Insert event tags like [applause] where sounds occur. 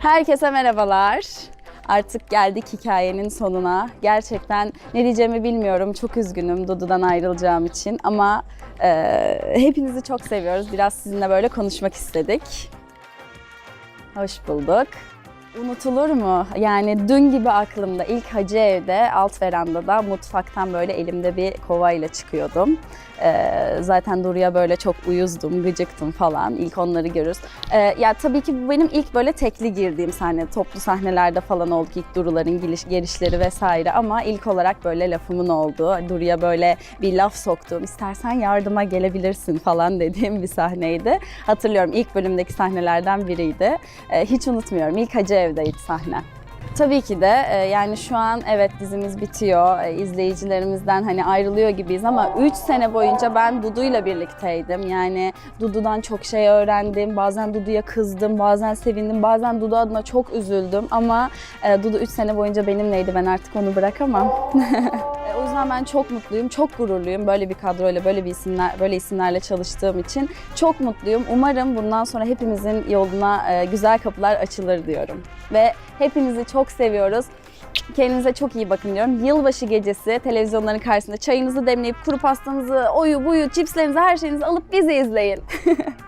Herkese merhabalar. Artık geldik hikayenin sonuna. Gerçekten ne diyeceğimi bilmiyorum. Çok üzgünüm Dudu'dan ayrılacağım için ama e, hepinizi çok seviyoruz. Biraz sizinle böyle konuşmak istedik. Hoş bulduk. Unutulur mu? Yani dün gibi aklımda ilk hacı evde alt verandada mutfaktan böyle elimde bir kovayla çıkıyordum. Ee, zaten Duru'ya böyle çok uyuzdum, gıcıktım falan. İlk onları görürüz. Ee, ya tabii ki bu benim ilk böyle tekli girdiğim sahne. Toplu sahnelerde falan oldu ilk Duru'ların geliş, gelişleri vesaire ama ilk olarak böyle lafımın olduğu, Duru'ya böyle bir laf soktuğum, istersen yardıma gelebilirsin falan dediğim bir sahneydi. Hatırlıyorum ilk bölümdeki sahnelerden biriydi. Ee, hiç unutmuyorum. İlk Hacı Ev'deydi sahne. Tabii ki de e, yani şu an evet dizimiz bitiyor. E, izleyicilerimizden hani ayrılıyor gibiyiz ama 3 sene boyunca ben Dudu'yla birlikteydim. Yani Dudu'dan çok şey öğrendim. Bazen Dudu'ya kızdım, bazen sevindim, bazen Dudu adına çok üzüldüm ama e, Dudu 3 sene boyunca benimleydi. Ben artık onu bırakamam. [laughs] E, O yüzden ben çok mutluyum, çok gururluyum böyle bir kadroyla, böyle bir isimler, böyle isimlerle çalıştığım için çok mutluyum. Umarım bundan sonra hepimizin yoluna e, güzel kapılar açılır diyorum. Ve hepinizi çok seviyoruz. Kendinize çok iyi bakın diyorum. Yılbaşı gecesi televizyonların karşısında çayınızı demleyip kuru pastanızı, oyu buyu, çipslerinizi, her şeyinizi alıp bizi izleyin. [laughs]